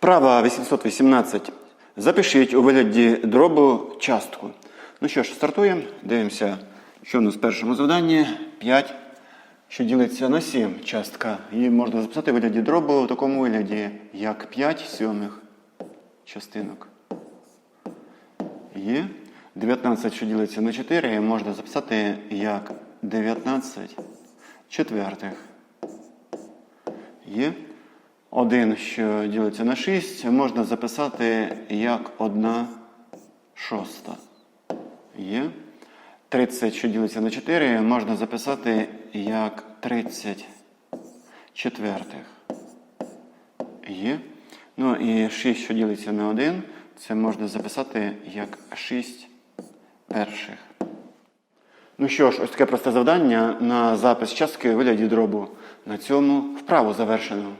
Вправа 818. Запишіть у вигляді дробу частку. Ну що ж, стартуємо. Дивимося, що в нас в першому завданні. 5, що ділиться на 7 частка. Її можна записати у вигляді дробу в такому вигляді, як 5 сьомих частинок. Є. 19, що ділиться на 4, можна записати як 19 четвертих. Є. 1, що ділиться на 6, можна записати як 1 шоста. Є. 30, що ділиться на 4, можна записати як 30 четвертих. Є. Ну і 6, що ділиться на 1, це можна записати як 6 перших. Ну що ж, ось таке просте завдання на запис частки вигляді дробу. На цьому вправу завершено.